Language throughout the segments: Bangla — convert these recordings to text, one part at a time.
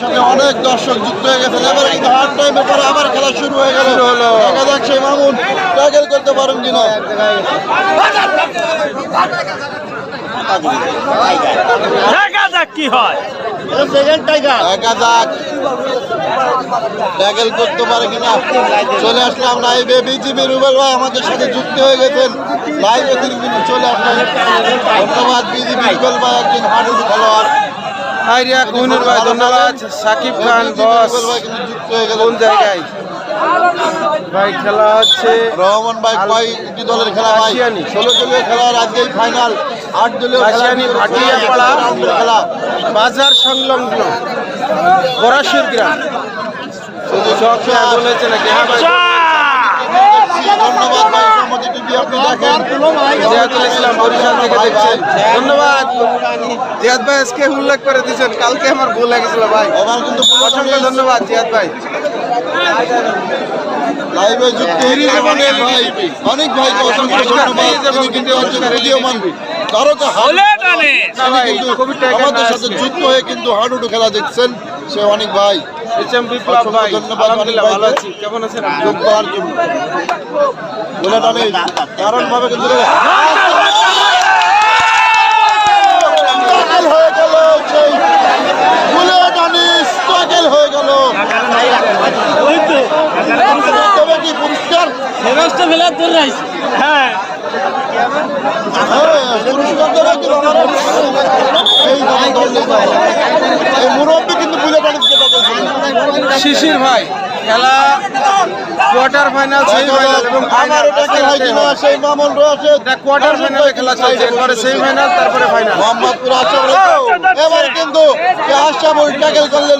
সাথে অনেক দর্শক যুক্ত হয়ে গেছেন। এবার কিন্তু হাফ টাইমের পরে আবার খেলা শুরু হয়ে গেল। দেখা যাক সেই মামুন ট্যাকেল করতে পারেন কিনা। দেখা যাক কি হয়। ট্যাকেল করতে পারে কিনা। চলে আসলাম লাইভে বিজিবি রুবেল ভাই আমাদের সাথে যুক্ত হয়ে গেছেন। লাইভে তিনি কিন্তু চলে আসলেন ধন্যবাদ বিজিবি রুবেল ভাই একজন হাডুডু খেলোয়াড়। হাইরিয়া কোহিনুর ভাই ধন্যবাদ। সাকিব খান বস ভাই কোন জায়গায়? ভাই খেলা হচ্ছে রহমান ভাই কয়টি দলের খেলা ভাই। ষোলো দলীয় খেলার আজকেই ফাইনাল আট দলীয় খেলা কাশিয়ানি, ভাটিয়াপাড়া। খেলা বাজার সংলগ্ন বরাসুর গ্রাম। সব খেলা। গোল হয়েছে নাকি? হ্যাঁ ভাই। ধন্যবাদ ভাই আপনি দেখেন। জিয়াদুল ইসলাম বরিশাল থেকে দেখছেন। ধন্যবাদ। জিয়াদ ভাই আজকে উল্লেখ করে দিয়েছেন। কালকে আমার ভুল লাগেছিল ভাই। অসংখ্য ধন্যবাদ জিয়াদ ভাই। লাইভে যুক্ত হয়ে অনেক ভাই। অনেক ভাই অসংখ্য ধন্যবাদ তিনি কিন্তু একজন উদীয়মান তারকা হলে টানে তিনি কিন্তু আমাদের সাথে যুক্ত হয়ে কিন্তু হাডুডু খেলা দেখছেন। সে অনেক ভাই। এইচ এম বিপ্লব ভাই আলহামদুলিল্লাহ ভালো আছি। কেমন আছেন? যোগ দেওয়ার জন্য বলে টানে কারণ ভাবে কিন্তু হয়ে গেল সেই বুলেট স্ট্রাগল হয়ে গেল। তবে কি পুরস্কার? হ্যাঁ। হ্যাঁ, পুরস্কার দেওয়া কিন্তু আমার- এই দল- দল নেতা। এই মুরব্বী কিন্তু বুলেট আনি যেটা বলছিলেন শিশির ভাই খেলা কোয়ার্টার ফাইনাল সেমিফাইনাল এবং আমার এটা কি হয় কিনা সেই মামুন রয়েছে এটা কোয়ার্টার ফাইনালে খেলা চলছে। এরপরে সেমিফাইনাল তারপরে ফাইনাল মোহাম্মদপুর আশরাফুল এবার কিন্তু আশরাফুল ট্যাকেল করলেন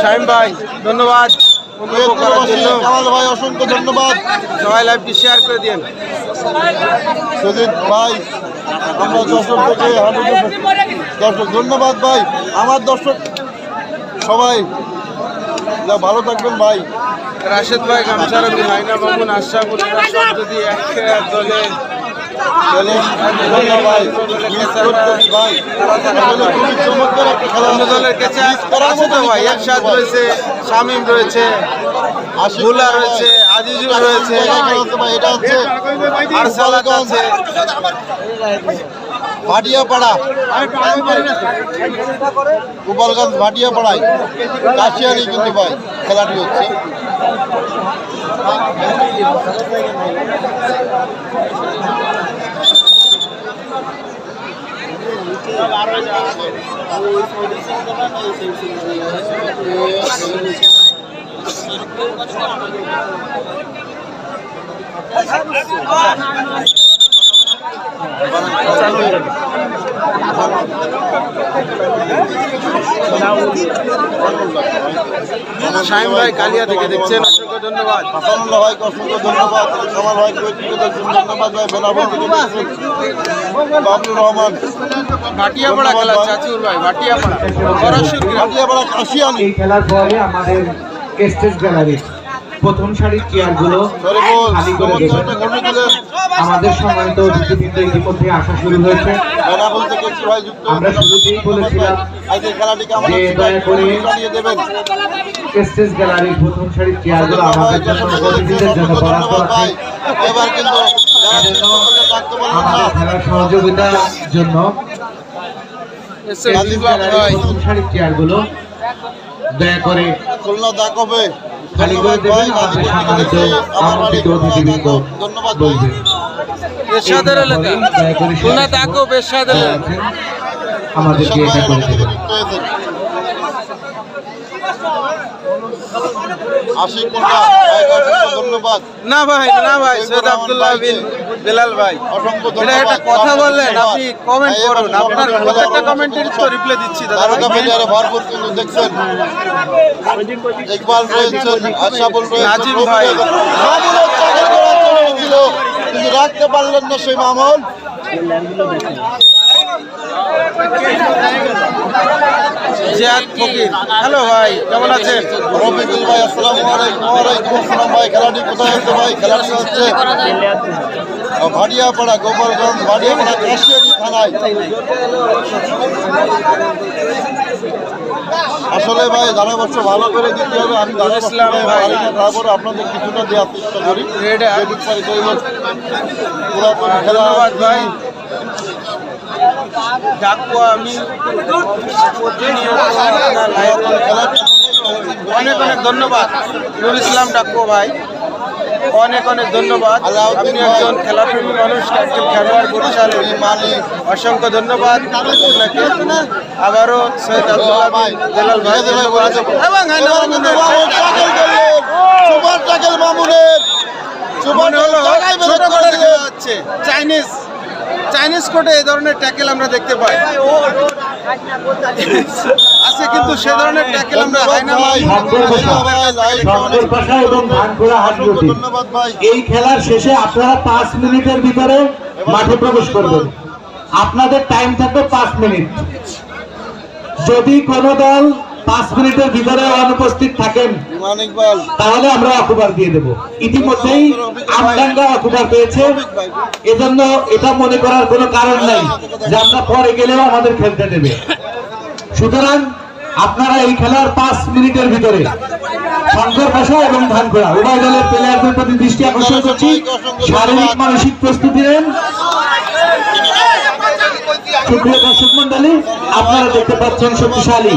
শাহিম ভাই ধন্যবাদ। কামাল ভাই অসংখ্য ধন্যবাদ। সবাই লাইভটি শেয়ার করে দিন সুজিত ভাই আমরা দর্শক থেকে হাঁটুতে দর্শক ধন্যবাদ ভাই। আমার দর্শক সবাই যা ভালো থাকবেন ভাই। রাশেদ ভাই গামছারদি হাইনা মামুন আশরাফুল যদি এক দলে শামিম রয়েছে ভুলা রয়েছে আজিজুল রয়েছে। এটা আর আছে। ভাটিয়াপাড়া। গোপালগঞ্জ ভাটিয়াপাড়ায় কাশিয়ারি কিন্তু ভাই খেলাটি হচ্ছে। শাহিম ভাই কালিয়া থেকে দেখছেন। অসংখ্য ধন্যবাদ। ভাইকে অসংখ্য ধন্যবাদ। ভাইকে ধন্যবাদ ভাই বেনাবল থেকে দেখছেন। রহমান। ভাটিয়াপাড়া খেলা চাচুর ভাই ভাটিয়াপাড়া। ভাটিয়াপাড়া কাশিয়ানি। এই খেলার পরে আমাদের স্টেজ গ্যালারি। প্রথম সারির চেয়ারগুলো খালি করে দেবেন আমাদের সম্মানিত অতিথিবৃন্দ ইতিমধ্যে আসা শুরু হয়েছে। আমরা শুরুতেই বলেছিলাম যে দয়া করে দেবেন। স্টেজ গ্যালারির প্রথম সারির চেয়ারগুলো আমাদের জন্য অতিথিদের জন্য বরাদ্দ আছে। খেলার সহযোগিতার জন্য প্রথম সারির চেয়ারগুলো দয়া করে খুলনা দাগ হবে। খালি করে দেবেন আমাদের সম্মানিত আমন্ত্রিত অতিথিবৃন্দ বলবেন বেশাদের এলাকা। দয়া দেখো আছেন, আমাদেরকে এটা করে দেবেন। আশিক ধন্যবাদ। না ভাই না ভাই সৈয়দ আব্দুল্লাহ বিন। বেলাল ভাই অসংখ্য ধন্যবাদ। কথা বললেন আপনি কমেন্ট করুন। আপনার প্রত্যেকটা কমেন্টের তো রিপ্লাই দিচ্ছি দাদা ভরপুর কিন্তু দেখছেন। ইকবাল রয়েছেন আশাফুল রয়েছেন নাজিম ভাই। কিন্তু রাখতে পারলেন না সেই মামুন। জিয়াদ ফকির। হ্যালো ভাই কেমন আছেন? রফিকুল ভাই আসসালামু আলাইকুম। আসসালাম ভাই খেলাটি কোথায় হচ্ছে ভাই? খেলাটি হচ্ছে ভাটিয়াপাড়া গোপালগঞ্জ ভাটিয়াপাড়া কাশিয়ারি থানায়। আসলে ভাই ধারাবর্ষ ভালো করে দিতে হবে আমি। পারি তারপরে আপনাদের কিছুটা দেওয়ার চেষ্টা করি। ধন্যবাদ ভাই। ডাকবো আমি। অনেক অনেক ধন্যবাদ। নুর ইসলাম ডাক্কু ভাই। অনেক অনেক ধন্যবাদ। আপনি একজন খেলাপ্রেমী মানুষ একজন খেলোয়াড় বরিশালের মালিক অসংখ্য ধন্যবাদ। আপনাকে আবারও সৈয়দ আব্দুল্লাহ জেলাল ভাই ধন্যবাদ। এবং সুপার টাকেল মামুনের সুপার টাকেল চাইনিজ চাইনিজ কোর্টে এই ধরনের ট্যাকেল আমরা দেখতে পাই। আছে কিন্তু সে ধরনের ট্যাকেল আমরা ধন্যবাদ ভাই। এই খেলার শেষে আপনারা পাঁচ মিনিটের ভিতরে মাঠে প্রবেশ করবেন। আপনাদের টাইম থাকবে পাঁচ মিনিট। যদি কোনো দল পাঁচ মিনিটের ভিতরে অনুপস্থিত থাকেন। তাহলে আমরা অকুবার দিয়ে দেব। ইতিমধ্যেই আমডাঙ্গা অকুবার পেয়েছে। এজন্য এটা মনে করার কোনো কারণ নাই যে আমরা পরে গেলেও আমাদের খেলতে দেবে। সুতরাং আপনারা এই খেলার পাঁচ মিনিটের ভিতরে শঙ্কর ভাষা এবং ধানখোড়া উভয় দলের প্লেয়ারদের প্রতি দৃষ্টি আকর্ষণ করছি। শারীরিক মানসিক প্রস্তুতি নেন। সুপ্রিয় দর্শক মন্ডলী আপনারা দেখতে পাচ্ছেন শক্তিশালী।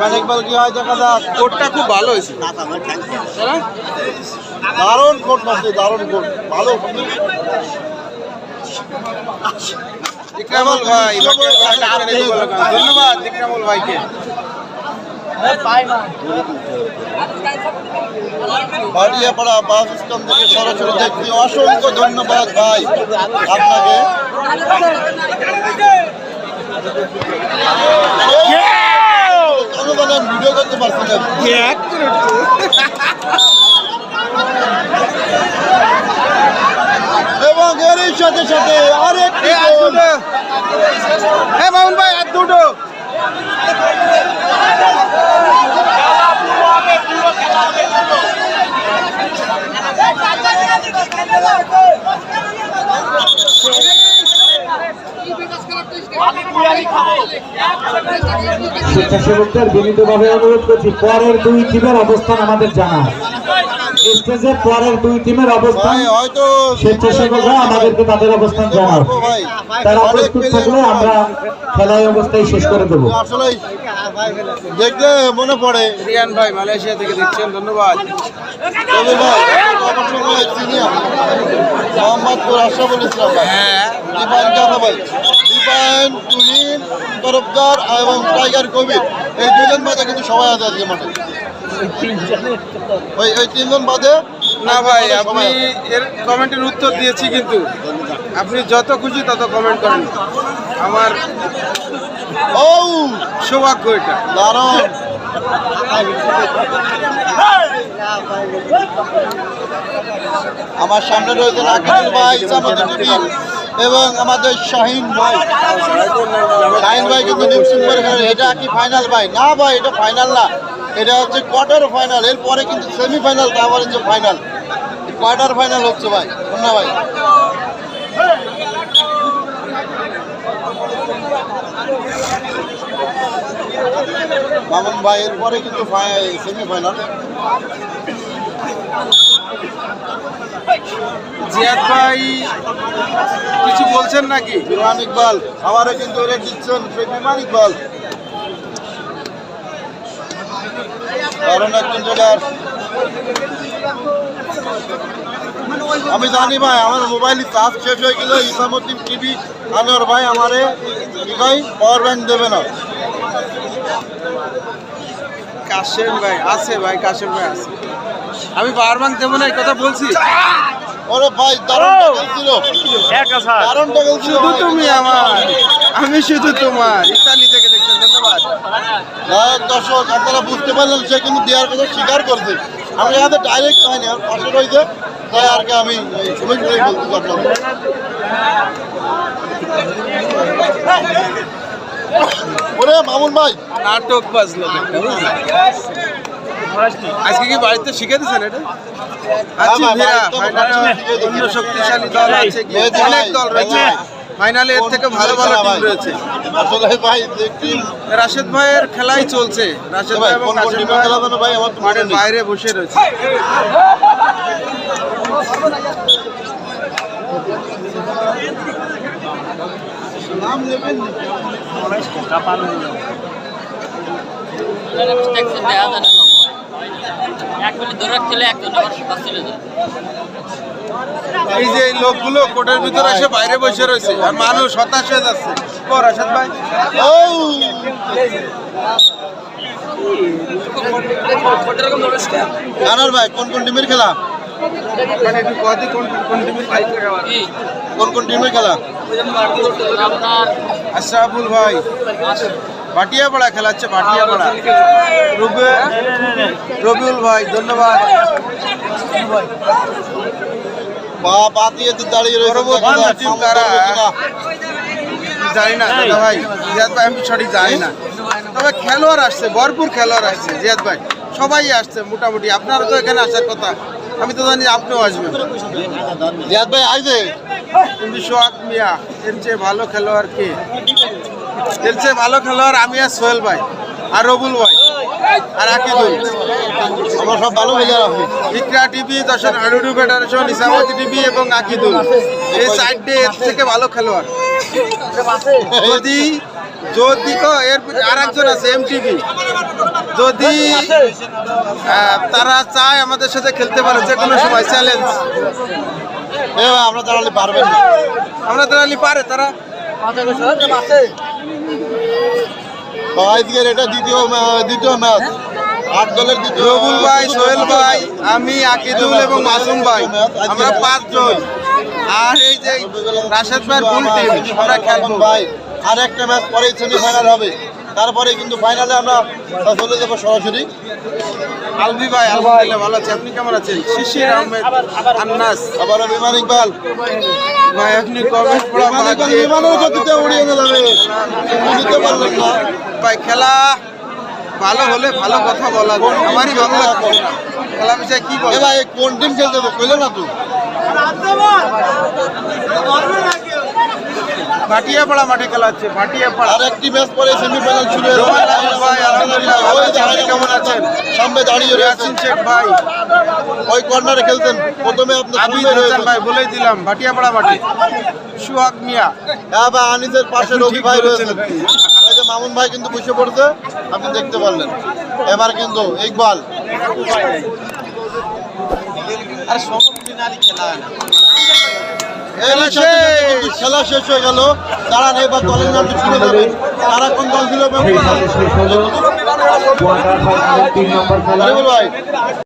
হয় ভালো হয়েছে। দারুণ কোট মারছে দারুণ কোট। ভালো। ইকরামুল ভাই। ধন্যবাদ ইকরামুল ভাইকে। বাড়িয়াপাড়া বাস স্ট্যান্ড থেকে সরাসরি দেখছি। অসংখ্য ধন্যবাদ ভাই আপনাকে। ভিডিও করতে পারছি না এবং এরই সাথে সাথে আরেকটি এ আর গোল। দুটো এ মামুন ভাই আর দুটো স্বেচ্ছাসেবকদের বিনীতভাবে অনুরোধ করছি পরের দুই টিমের অবস্থান আমাদের জানা। স্টেজে পরের দুই টিমের অবস্থান। স্বেচ্ছাসেবকরা আমাদেরকে তাদের অবস্থান জানাও। তারা প্রস্তুত থাকলে আমরা খেলায় অবস্থায় শেষ করে দেবো। দেখলে মনে পড়ে। রিয়ান ভাই মালয়েশিয়া থেকে দেখছেন ধন্যবাদ। তবে ভাই আমার সঙ্গে সিনিয়র মোহাম্মদপুর আশরাফুল ইসলাম ভাই। হ্যাঁ। দীপায়ন কাকা ভাই। দীপায়ন তুহিন তরফদার এবং টাইগার কবির। এই দুজন বাদে কিন্তু সবাই আছে আজকে মাঠে। ওই ওই তিনজন বাদে না ভাই আপনি এর কমেন্টের উত্তর দিয়েছি কিন্তু। আপনি যত খুশি তত কমেন্ট করেন। আমার ও সৌভাগ্য এটা। দারুণ। আমার সামনে রয়েছেন আকিবুল ভাই এবং আমাদের শাহিন ভাই। শাহিন ভাই কিন্তু নিউজ এটা কি ফাইনাল ভাই? না ভাই এটা ফাইনাল না। এটা হচ্ছে কোয়ার্টার ফাইনাল এরপরে কিন্তু সেমিফাইনাল তারপরে হচ্ছে ফাইনাল কোয়ার্টার ফাইনাল হচ্ছে ভাই না ভাই। মামুন ভাই এরপরে কিন্তু সেমিফাইনাল জিয়াদ ভাই কিছু বলছেন নাকি? বিমান ইকবাল আমারও কিন্তু এটা দিচ্ছেন বিমান ইকবাল কারণ একজন জেলার আমি জানি ভাই আমার মোবাইল চার্জ শেষ হয়ে গেলে ইসামুদ্দিন টিভি আনোয়ার ভাই আমারে কি ভাই পাওয়ার ব্যাংক দেবে না। কাশেম ভাই আছে ভাই কাশেম ভাই আছে। আমি পাওয়ার ব্যাংক দেবো না এই কথা বলছি। ওরে ভাই দারুণ ও! ট্যাকেল ছিল এক হাজার। দারুণ ছিল শুধু তুমি আমার আমি শুধু তোমার। ইতালি থেকে হোক দর্শক আপনারা বুঝতে পারলেন সে কিন্তু দেওয়ার কথা স্বীকার করছে। আমি এখানে ডাইরেক্ট হয়নি আর পাশে রয়েছে তাই আর কি আমি সময় করে বলতে পারলাম ওরে মামুন ভাই। নাটক বাজলো আজকে কি বাড়িতে শিখে দিয়েছেন এটা? আচ্ছা হ্যাঁ, শিখে অন্য শক্তিশালী দল আছে অনেক দল রয়েছে। ফাইনালে এর থেকে ভালো ভালো টিম রয়েছে। আসলে ভাই রাশেদ ভাইয়ের খেলাই চলছে। রাশেদ ভাই এবং রাশেদ ভাই ভাই আমার মাঠের বাইরে বসে রয়েছে। নাম নেবেন এক মিনিট ধরে রাখছিলে একজন আবার বাস চলে যায় এই যে লোকগুলো কোর্টের ভিতরে এসে বাইরে বসে রয়েছে আর মানুষ হতাশ হয়ে যাচ্ছে। ভাই। ও ভাই কোন কোন টিমের খেলা? কোন কোন টিমের খেলা? খেলা? আশরাফুল ভাই। ভাটিয়া পাড়া খেলাচ্ছে ভাটিয়া পাড়া রবিউল ভাই ধন্যবাদ। পা পা দিয়ে তো দাঁড়িয়ে রয়েছে। জানি না দাদা ভাই। জিয়াদ ভাই আমি সঠিক জানি না। তবে খেলোয়াড় আসছে ভরপুর খেলোয়াড় আসছে জিয়াদ ভাই। সবাই আসছে মোটামুটি আপনারা তো এখানে আসার কথা। আমি তো জানি আপনিও আসবেন। জিয়াদ ভাই কিন্তু সোহাগ মিয়া এর চেয়ে ভালো খেলোয়াড় কে? এর চেয়ে ভালো খেলোয়াড় আমি আর সোহেল ভাই আর রবুল ভাই। আর আকিদুল আমরা সব ভালো প্লেয়ার আছি ইকরা টিভি দর্শন আনুডু ফেডারেশন ইসামতি টিভি এবং আকিদুল এই সাইডে এর থেকে ভালো খেলোয়াড়। যদি যদি কো এর আর একজন আছে এম টিভি যদি তারা চায় আমাদের সাথে খেলতে পারে যে কোনো সময় চ্যালেঞ্জ। আমরা দাঁড়ালে পারবেন না। আমরা তারা পারে তারা। তো আজকের এটা দ্বিতীয় দ্বিতীয় ম্যাচ। আট দলের দ্বিতীয় রবুল ভাই সোহেল ভাই আমি আকিদুল এবং মাসুম ভাই। আমরা পাঁচজন আর এই যে রাশেদ ভাইয়ের ফুল টিম আমরা খেলব। ভাই আর একটা ম্যাচ পরেই সেমিফাইনাল হবে। তারপরে কিন্তু ফাইনালে আমরা চলে যাব সরাসরি। আলভি ভাই আলহামদুলিল্লাহ ভালো আছে আপনি কেমন আছেন? শিশির আহমেদ আন্নাস। আবারও বিমান ইকবাল। ভাই আপনি কমেন্ট পড়া বিমানের গতিতে উড়িয়ে নিয়ে যাবে বুঝতে পারলেন না। ভাই খেলা ভালো হলে ভালো কথা বলা আমারই ভালো লাগছে না। খেলা বিষয়ে কি বলে ভাই কোন টিম খেলতে তো কইলে না তো। ভাটিয়াপাড়া মাঠে খেলা হচ্ছে ভাটিয়াপাড়া। আর একটি ম্যাচ পরে সেমিফাইনাল শুরু হয়ে ভাই, আলহামদুলিল্লাহ, আপনি কেমন আছেন? সামনে দাঁড়িয়ে রয়েছেন শেখ ভাই। ওই কর্নারে খেলতেন। প্রথমে আপনি আবিদ রয়েছেন ভাই বলেই দিলাম ভাটিয়াপাড়া মাঠে। সুহাগ মিয়া। হ্যাঁ ভাই আনিসের পাশে রবি ভাই রয়েছেন। এই যে মামুন ভাই কিন্তু বসে পড়ছে আপনি দেখতে পারলেন। এবার কিন্তু ইকবাল। কিন্তু খেলা শেষ হয়ে গেল। তারা এবার দলের নামটি শুনে যাবে তারা কোন দল ছিল? ভাই।